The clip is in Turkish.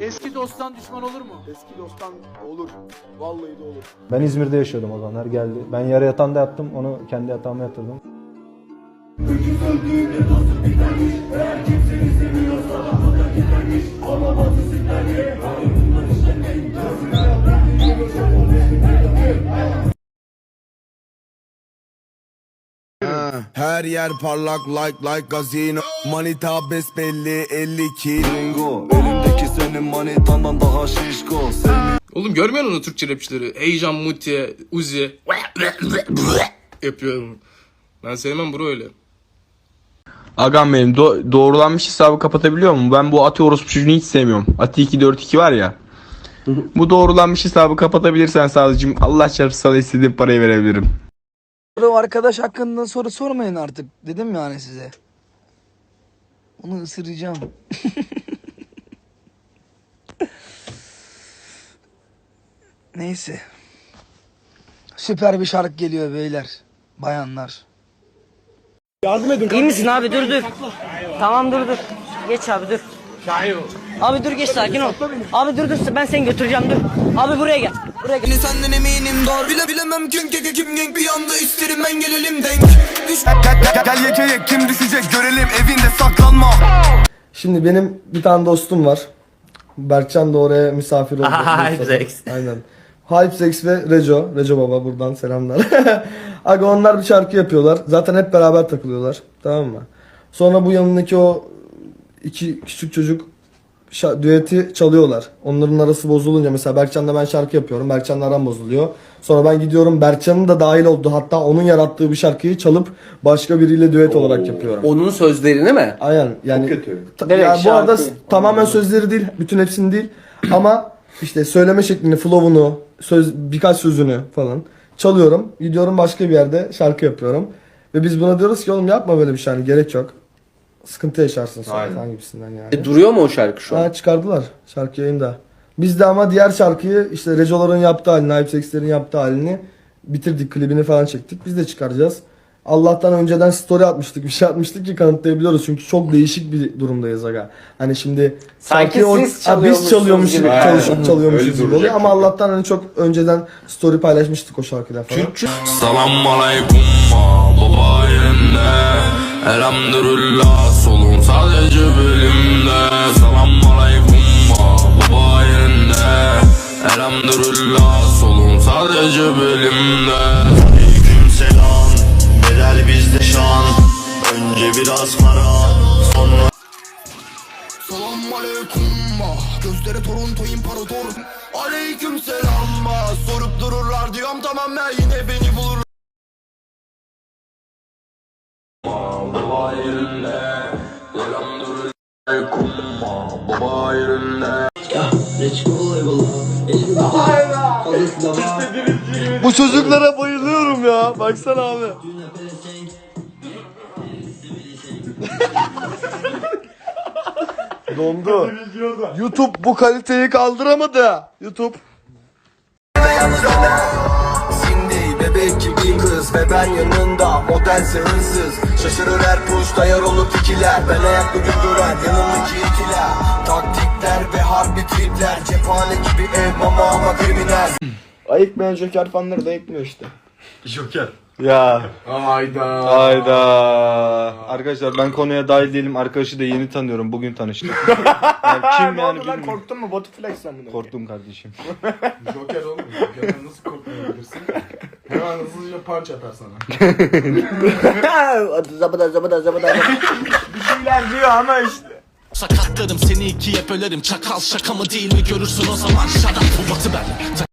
Eski dosttan düşman olur mu? Eski dosttan olur. Vallahi de olur. Ben İzmir'de yaşıyordum o zamanlar geldi. Ben yarı yatağında yattım onu kendi yatağıma yatırdım. Her yer parlak like like gazino Manita besbelli 52 Ringo Senin manitandan daha şişko Oğlum görmüyor musun Türkçe rapçileri? Heyecan, Muti, Uzi. Yapıyorum. Ben sevmem bro öyle. Agam benim do- doğrulanmış hesabı kapatabiliyor mu? Ben bu Ati orospu çocuğunu hiç sevmiyorum. Ati 242 var ya. bu doğrulanmış hesabı kapatabilirsen sadece Allah çarpsın sana istediğin parayı verebilirim. O arkadaş hakkında soru sormayın artık. Dedim yani size. Onu ısıracağım. Neyse. Süper bir şarkı geliyor beyler. Bayanlar. İyi misin abi dur dur. Tamam dur dur. Geç abi dur. Abi dur geç sakin ol. Abi dur dur ben seni götüreceğim dur. Abi buraya gel. Buraya gel. Senden eminim dar Bile bilemem kim keke kim genk Bir anda isterim ben gelelim denk Gel gel gel yeke yek kim düşecek görelim evinde saklanma Şimdi benim bir tane dostum var. Berkcan da oraya misafir oldu. Aynen. Hypesex ve Reco. Reco baba buradan selamlar. Aga onlar bir şarkı yapıyorlar. Zaten hep beraber takılıyorlar. Tamam mı? Sonra bu yanındaki o iki küçük çocuk düeti çalıyorlar. Onların arası bozulunca mesela Berkcan'la ben şarkı yapıyorum. Berkcan'la aram bozuluyor. Sonra ben gidiyorum Berkcan'ın da dahil olduğu hatta onun yarattığı bir şarkıyı çalıp başka biriyle düet olarak yapıyorum. Onun sözlerini mi? Aynen yani Ta- Direkt ya bu arada şarkı. tamamen sözleri değil, bütün hepsini değil ama işte söyleme şeklini, flow'unu, söz birkaç sözünü falan çalıyorum. Gidiyorum başka bir yerde şarkı yapıyorum. Ve biz buna diyoruz ki oğlum yapma böyle bir şey hani gerek yok. Sıkıntı yaşarsın sonra falan gibisinden yani. E, duruyor mu o şarkı şu an? Ha çıkardılar şarkı yayında. Biz de ama diğer şarkıyı işte Reco'ların yaptığı halini, Hypesex'lerin yaptığı halini bitirdik. Klibini falan çektik. Biz de çıkaracağız. Allah'tan önceden story atmıştık, bir şey atmıştık ki kanıtlayabiliyoruz. Çünkü çok değişik bir durumdayız aga. Hani şimdi Sanki şarkıyı siz Ha, biz çalıyormuş gibi, çalışıp çalıyormuşuz gibi oluyor. Ama Allah'tan hani çok önceden story paylaşmıştık o şarkıda falan. Salam aleykum baba yerinde Elhamdülillah solun sadece belimde Salam aleykum Gözleri Toronto imparator. Aleyküm selam Sorup dururlar diyorum tamam ben yine beni bulur Baba yerinde Elhamdülillah. Baba yerinde. Bu çocuklara bayılıyorum ya. Baksana abi. Dondu. YouTube bu kaliteyi kaldıramadı. YouTube. Cindy bebek gibi kız ve ben yanında Modelse hırsız Şaşırır her push dayar olup ikiler Ben ayakta güldüren yanımdaki ikiler Taktikler ve harbi tripler Cephane gibi ev mama ama kriminal Ayıkmayan Joker fanları da ayıkmıyor işte. Ya Hayda. hayda. Arkadaşlar ben konuya dahil değilim. Arkadaşı da yeni tanıyorum. Bugün tanıştık. Yani kim yani bilmiyorum. korktun mu? Botuflex mi? Korktum kardeşim. Joker oğlum. Joker'den nasıl korkmayabilirsin? Hemen hızlıca punch atar sana. Zabıda zabıda zabıda. Sakatlarım seni ikiye bölerim Çakal şaka mı değil mi görürsün o zaman up bu batı ben